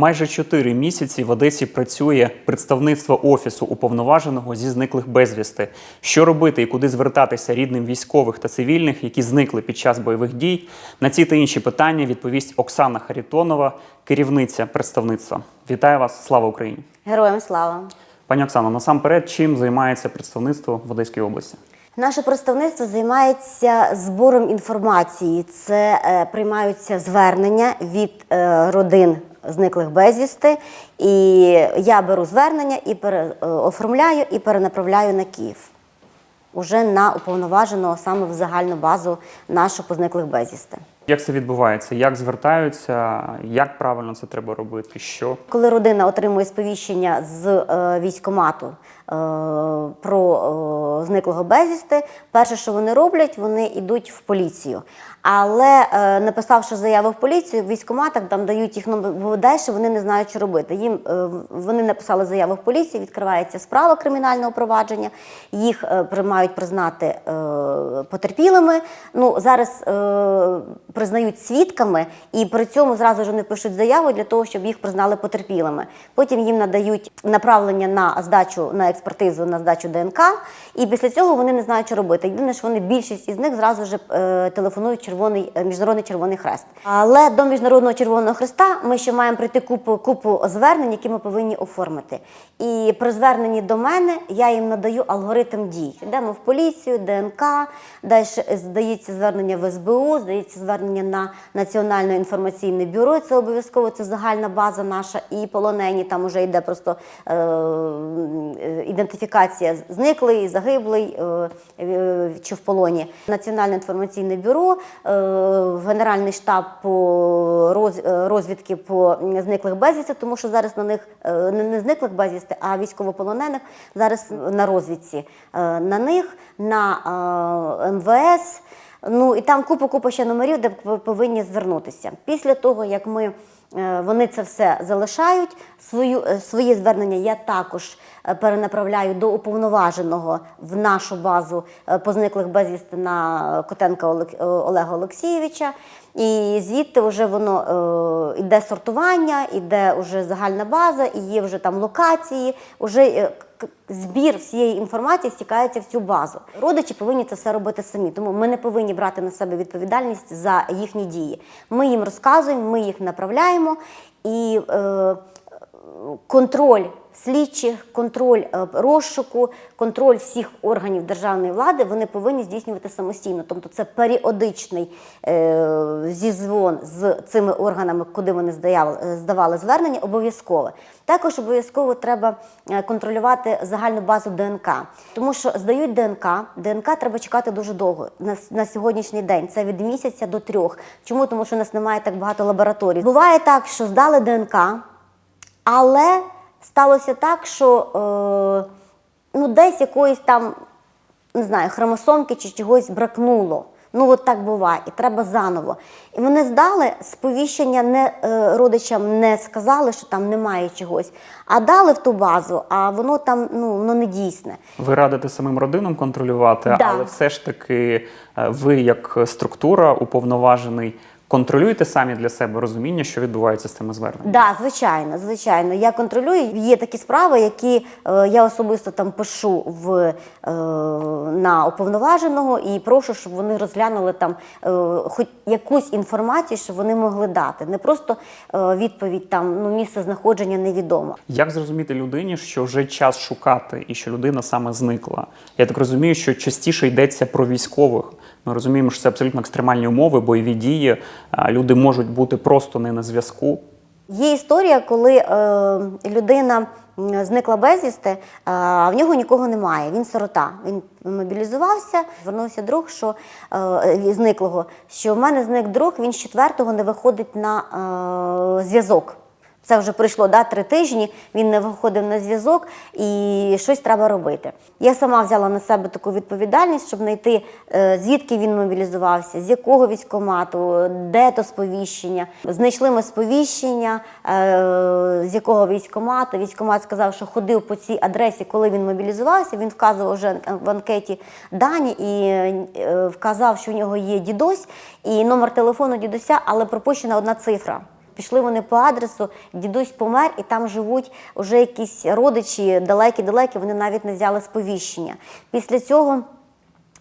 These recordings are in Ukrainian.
Майже чотири місяці в Одесі працює представництво офісу уповноваженого зі зниклих безвісти. Що робити і куди звертатися рідним військових та цивільних, які зникли під час бойових дій? На ці та інші питання відповість Оксана Харітонова, керівниця представництва. Вітаю вас! Слава Україні! Героям слава! Пані Оксано, насамперед, чим займається представництво в Одеській області? Наше представництво займається збором інформації. Це е, приймаються звернення від е, родин зниклих безвісти. І я беру звернення і пере, е, оформляю і перенаправляю на Київ. Уже на уповноваженого саме в загальну базу нашу по зниклих безвісти. Як це відбувається? Як звертаються? Як правильно це треба робити? Що? Коли родина отримує сповіщення з е, військомату про е, зниклого безвісти, перше, що вони роблять, вони йдуть в поліцію. Але е, написавши заяву в поліцію, в військоматах там дають їх далі вони не знають, що робити. Їм е, вони написали заяву в поліцію, відкривається справа кримінального провадження, їх е, приймають признати е, потерпілими. Ну зараз е, признають свідками, і при цьому зразу ж вони пишуть заяву для того, щоб їх признали потерпілими. Потім їм надають направлення на здачу на експертизу на здачу ДНК, і після цього вони не знають, що робити. Єдине, що вони більшість із них зразу ж е, телефонують червоний е, міжнародний червоний хрест. Але до міжнародного червоного хреста ми ще маємо прийти купу купу звернень, які ми повинні оформити. І при зверненні до мене я їм надаю алгоритм дій. Йдемо в поліцію, ДНК, далі здається звернення в СБУ, здається звернення на Національне інформаційне бюро. Це обов'язково це загальна база наша і полонені. Там вже йде просто е, ідентифікація зниклий, загиблий е, е, чи в полоні. Національне інформаційне бюро, е, Генеральний штаб по розвідки по зниклих безвісти, тому що зараз на них не зниклих безвісти, а військовополонених зараз на розвідці. На них, на МВС. Ну і там купа купа ще номерів, де повинні звернутися. Після того, як ми вони це все залишають, свою, Свої звернення я також е, перенаправляю до уповноваженого в нашу базу е, по зниклих безвісти на Котенка Олег- е, Олега Олексійовича. І звідти вже воно е, йде сортування, іде вже загальна база, і є вже там локації, е, к- збір всієї інформації стікається в цю базу. Родичі повинні це все робити самі, тому ми не повинні брати на себе відповідальність за їхні дії. Ми їм розказуємо, ми їх направляємо і. Е, контроль слідчих, контроль е, розшуку, контроль всіх органів державної влади вони повинні здійснювати самостійно. Тобто це періодичний е, зізвон з цими органами, куди вони е, здавали звернення, обов'язково. Також обов'язково треба контролювати загальну базу ДНК, тому що здають ДНК, ДНК треба чекати дуже довго на, на сьогоднішній день. Це від місяця до трьох. Чому? Тому що у нас немає так багато лабораторій. Буває так, що здали ДНК. Але сталося так, що е, ну, десь якоїсь там, не знаю, хромосомки чи чогось бракнуло. Ну, от так буває, і треба заново. І вони здали сповіщення не, е, родичам не сказали, що там немає чогось, а дали в ту базу, а воно там ну, воно не дійсне. Ви радите самим родинам контролювати, Да. але все ж таки е, ви, як структура, уповноважений, контролюєте самі для себе розуміння, що відбувається з цими зверненнями? Да, звичайно, звичайно. Я контролюю. Є такі справи, які е, я особисто там пишу в, е, на уповноваженого і прошу, щоб вони розглянули там е, хоч якусь інформацію, щоб вони могли дати. Не просто е, відповідь там ну місце знаходження невідомо. Як зрозуміти людині, що вже час шукати і що людина саме зникла? Я так розумію, що частіше йдеться про військових. Ми розуміємо, що це абсолютно екстремальні умови, бойові дії. Люди можуть бути просто не на зв'язку. Є історія, коли е, людина зникла безвісти, а в нього нікого немає. Він сирота. Він мобілізувався, звернувся друг, що е, зниклого, що в мене зник друг, він з четвертого не виходить на е, зв'язок. Це вже пройшло да, три тижні, він не виходив на зв'язок і щось треба робити. Я сама взяла на себе таку відповідальність, щоб знайти, е, звідки він мобілізувався, з якого військкомату, де то сповіщення. Знайшли ми сповіщення, е, з якого військкомату. Військкомат сказав, що ходив по цій адресі, коли він мобілізувався. Він вказував вже в анкеті дані і е, вказав, що у нього є дідусь і номер телефону дідуся, але пропущена одна цифра Пішли вони по адресу, дідусь помер, і там живуть вже якісь родичі далекі-далекі, вони навіть не взяли сповіщення. Після цього.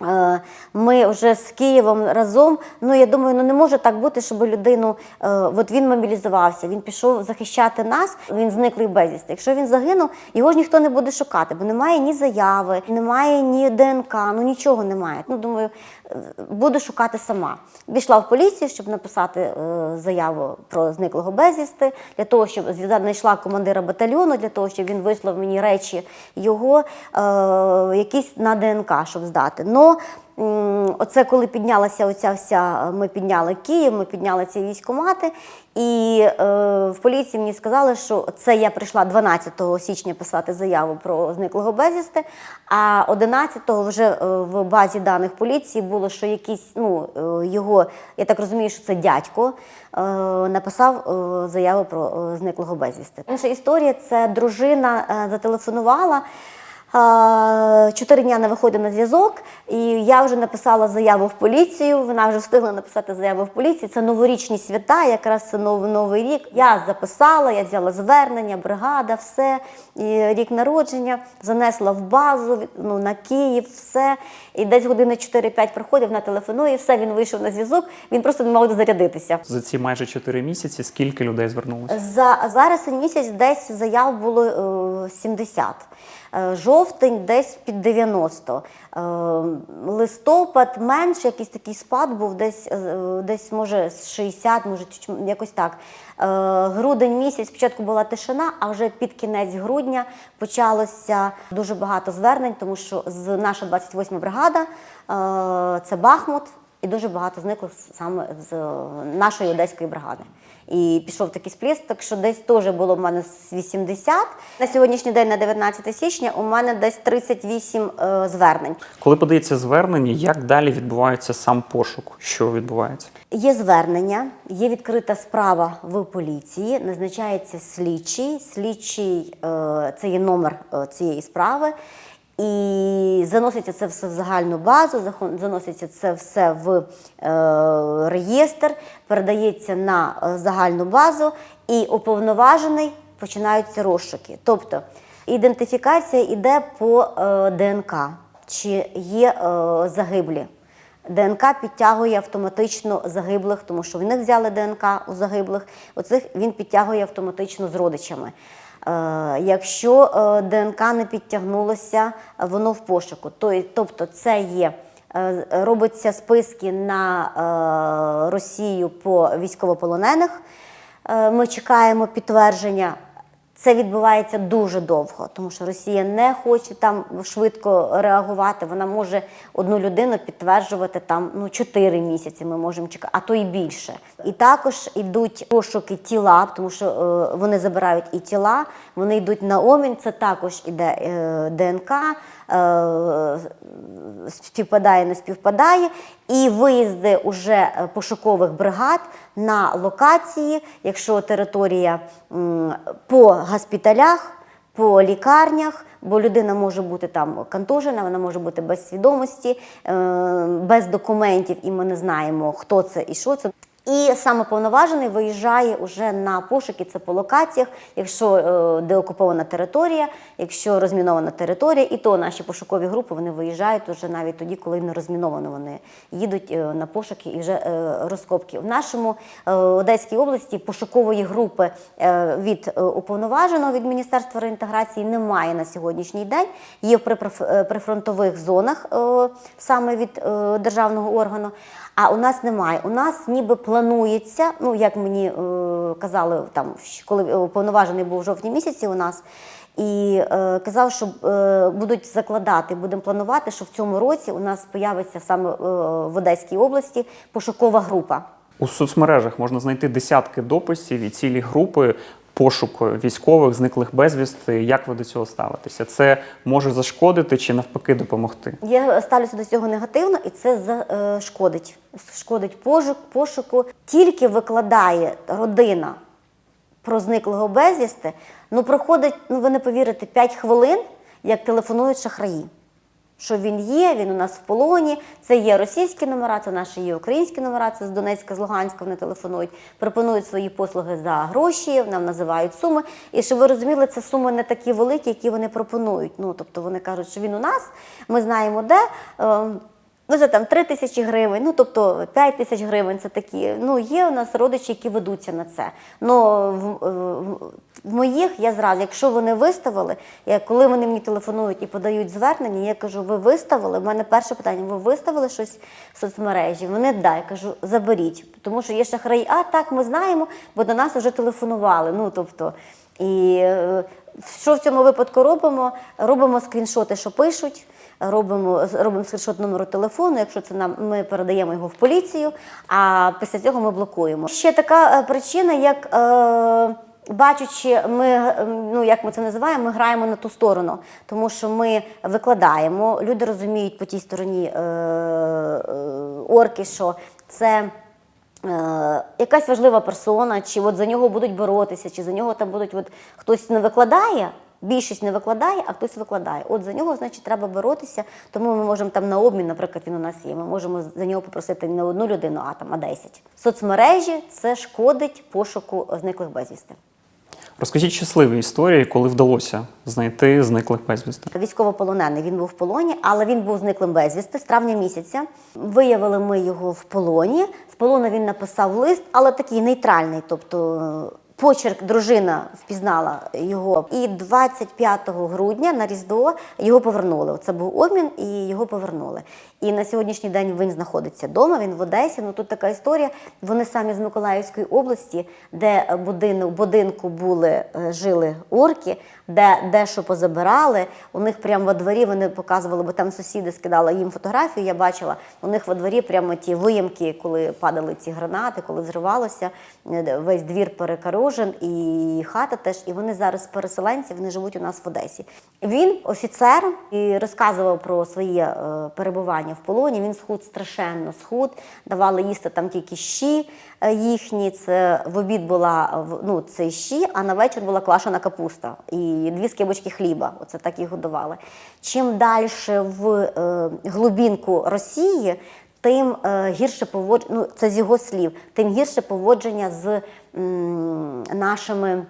Е, Ми вже з Києвом разом. Ну я думаю, ну не може так бути, щоб людину. е, От він мобілізувався, він пішов захищати нас. Він зниклий безвісти. Якщо він загинув, його ж ніхто не буде шукати, бо немає ні заяви, немає ні ДНК, ну нічого немає. Ну думаю, буду шукати сама. Пішла в поліцію, щоб написати е, заяву про зниклого безвісти, для того, щоб знайшла командира батальйону, для того, щоб він вислав мені речі його е, якісь на ДНК, щоб здати. Но оце коли піднялася оця вся, ми підняли Київ, ми підняли ці військомати, і е, в поліції мені сказали, що це я прийшла 12 січня писати заяву про зниклого безвісти, а 11-го вже е, в базі даних поліції було, що якийсь ну, е, його, я так розумію, що це дядько, е, написав е, заяву про зниклого безвісти. Інша історія це дружина зателефонувала. Е, Чотири дня не виходить на зв'язок, і я вже написала заяву в поліцію. Вона вже встигла написати заяву в поліцію. Це новорічні свята, якраз це новий рік. Я записала, я взяла звернення, бригада, все. І рік народження, занесла в базу ну, на Київ, все. І десь години 4-5 проходив, вона телефонує, все, він вийшов на зв'язок, він просто не мав де зарядитися. За ці майже 4 місяці скільки людей звернулося? За зараз місяць десь заяв було е, 70. Е, Жовтень десь під 90. Е, Листопад менше, якийсь такий спад був, десь, е, десь може з 60, може якось так. Грудень місяць спочатку була тишина, а вже під кінець грудня почалося дуже багато звернень, тому що наша 28 бригада це Бахмут. І дуже багато зникло саме з нашої одеської бригади. І пішов такий сплеск, так що десь теж було в мене з 80. На сьогоднішній день, на 19 січня, у мене десь 38 е, звернень. Коли подається звернення, як далі відбувається сам пошук? Що відбувається? Є звернення, є відкрита справа в поліції, назначається слідчий. Слідчий е, це є номер е, цієї справи. І заноситься це все в загальну базу, заноситься це все в е, реєстр, передається на е, загальну базу, і уповноважений починаються розшуки. Тобто ідентифікація йде по е, ДНК, чи є е, загиблі. ДНК підтягує автоматично загиблих, тому що в них взяли ДНК у загиблих. Оцих він підтягує автоматично з родичами. Е, якщо е, ДНК не підтягнулося, воно в пошуку. То- Тобто, це є. е, Робиться списки на Росію по військовополонених. Ми чекаємо підтвердження. Це відбувається дуже довго, тому що Росія не хоче там швидко реагувати. Вона може одну людину підтверджувати там ну 4 місяці. Ми можемо чекати, а то і більше. І також йдуть пошуки тіла, тому що е, вони забирають і тіла, вони йдуть на обмін. Це також іде е, ДНК. Е, співпадає, не співпадає, і виїзди уже е, пошукових бригад на локації, якщо територія по госпіталях, по лікарнях, бо людина може бути там контужена, вона може бути без свідомості, е, без документів, і ми не знаємо, хто це і що це. І саме повноважений виїжджає уже на пошуки, це по локаціях, якщо е, деокупована територія, якщо розмінована територія, і то наші пошукові групи вони виїжджають уже навіть тоді, коли не розміновано. Вони їдуть е, на пошуки і вже е, розкопки. В нашому Одеській області пошукової групи від уповноваженого від Міністерства реінтеграції немає на сьогоднішній день. Є в прифронтових зонах саме від державного органу. А у нас немає. У нас ніби планується, ну як мені е, казали, там коли е, уповноважений був в жовтні місяці у нас. І е, казав, що е, будуть закладати, будемо планувати, що в цьому році у нас появиться саме е, в Одеській області пошукова група. У соцмережах можна знайти десятки дописів і цілі групи пошуку військових, зниклих безвісти. Як ви до цього ставитеся? Це може зашкодити чи навпаки допомогти? Я ставлюся до цього негативно, і це зашкодить. Шкодить пошук, пошуку. Тільки викладає родина про зниклого безвісти, ну проходить, ну ви не повірите, 5 хвилин, як телефонують шахраї. Що він є, він у нас в полоні. Це є російські номера, це наші є українські номера, це з Донецька, з Луганська вони телефонують, пропонують свої послуги за гроші, нам називають суми. І щоб ви розуміли, це суми не такі великі, які вони пропонують. Ну тобто вони кажуть, що він у нас, ми знаємо де. Ну, це там 3 тисячі гривень, ну тобто 5 тисяч гривень це такі. Ну, є у нас родичі, які ведуться на це. Ну, в, в, в моїх я зразу, якщо вони виставили, я, коли вони мені телефонують і подають звернення, я кажу, ви виставили? У мене перше питання: ви виставили щось в соцмережі? Вони да, я кажу, заберіть. Тому що є шахраї, а так ми знаємо, бо до нас вже телефонували. Ну, тобто, і е, що в цьому випадку робимо? Робимо скріншоти, що пишуть робимо, робимо скріншот номеру телефону. Якщо це нам ми передаємо його в поліцію, а після цього ми блокуємо. Ще така е, причина, як. Е, Бачачи, ми ну як ми це називаємо, ми граємо на ту сторону, тому що ми викладаємо. Люди розуміють по тій стороні е, е, орки, що це якась важлива персона, чи от за нього будуть боротися, чи за нього там будуть от хтось не викладає. Більшість не викладає, а хтось викладає. От за нього, значить, треба боротися. Тому ми можемо там на обмін, наприклад, він у нас є. Ми можемо за нього попросити не одну людину, а там а 10. Соцмережі це шкодить пошуку зниклих безвісти. Розкажіть щасливі історії, коли вдалося знайти зниклих безвісти. Військовополонений він був в полоні, але він був зниклим безвісти з травня місяця. Виявили ми його в полоні. З полону він написав лист, але такий нейтральний, тобто. Почерк дружина впізнала його, і 25 грудня на Різдво його повернули. Це був обмін, і його повернули. І на сьогоднішній день він знаходиться вдома. Він в Одесі. Ну тут така історія. Вони самі з Миколаївської області, де будинок будинку були е, жили орки, де дещо позабирали. У них прямо во дворі вони показували, бо там сусіди скидали їм фотографію. Я бачила у них во дворі прямо ті виямки, коли падали ці гранати, коли зривалося. е, Весь двір перекорожен, і хата теж. І вони зараз переселенці, вони живуть у нас в Одесі. Він офіцер і розказував про своє е, перебування в полоні. Він схуд страшенно схуд. Давали їсти там тільки щі е, їхні. Це в обід була ну, це щі, а на вечір була квашена капуста і дві скибочки хліба. Оце так їх годували. Чим далі в е, глибинку Росії, тим е, гірше поводження, ну це з його слів, тим гірше поводження з нашими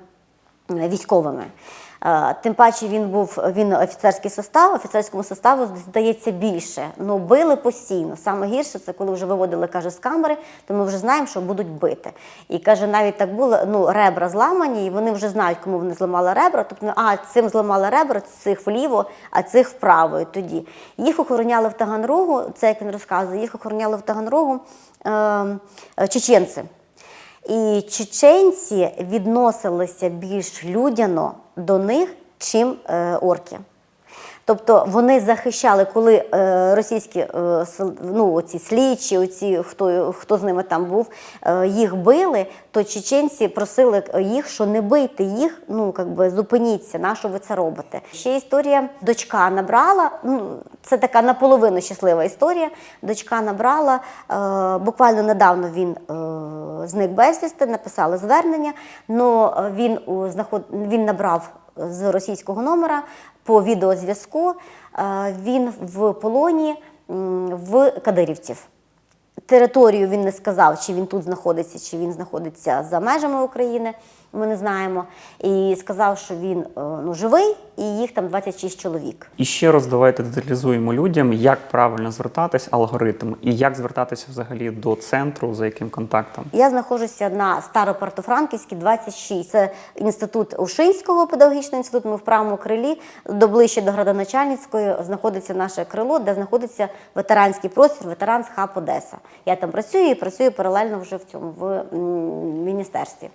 е, військовими. Е, Тим паче він був він офіцерський состав, офіцерському составу здається більше. Ну били постійно. Саме гірше це коли вже виводили, каже, з камери, то ми вже знаємо, що будуть бити. І каже, навіть так було, ну ребра зламані, і вони вже знають, кому вони зламали ребра. Тобто, а цим зламали ребра, цих вліво, а цих вправо. І тоді їх охороняли в Таганрогу. Це як він розказує, їх охороняли в Таганрогу е, е, чеченці. І чеченці відносилися більш людяно до них, чим е, орки. Тобто вони захищали, коли е, російські е, ну, оці слідчі, оці, хто, хто з ними там був, е, їх били, то чеченці просили їх, що не бийте їх, ну как би зупиніться, на що ви це робите. Ще історія дочка набрала. Ну, це така наполовину щаслива історія. Дочка набрала е, буквально недавно він е, зник безвісти, написали звернення. але він у знаход... він набрав з російського номера по відеозв'язку. Е, Він в полоні в Кадирівців. Територію він не сказав, чи він тут знаходиться, чи він знаходиться за межами України. Ми не знаємо. І сказав, що він е, ну, живий, і їх там 26 чоловік. І ще раз давайте деталізуємо людям, як правильно звертатись, алгоритм, і як звертатися взагалі до центру, за яким контактом. Я знаходжуся на Старопортофранківській, 26. Це інститут Ушинського педагогічного інституту. Ми в правому крилі, до ближче до градоначальницької, знаходиться наше крило, де знаходиться ветеранський простір, ветеранс хаб Одеса. Я там працюю і працюю паралельно вже в цьому в міністерстві.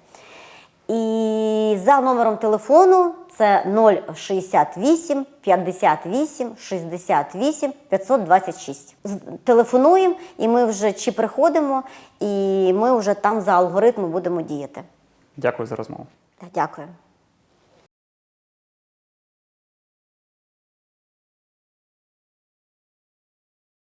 І за номером телефону це 068 58 68 526. З- Телефонуємо, і ми вже чи приходимо, і ми вже там за алгоритмом будемо діяти. Дякую за розмову. Дякую.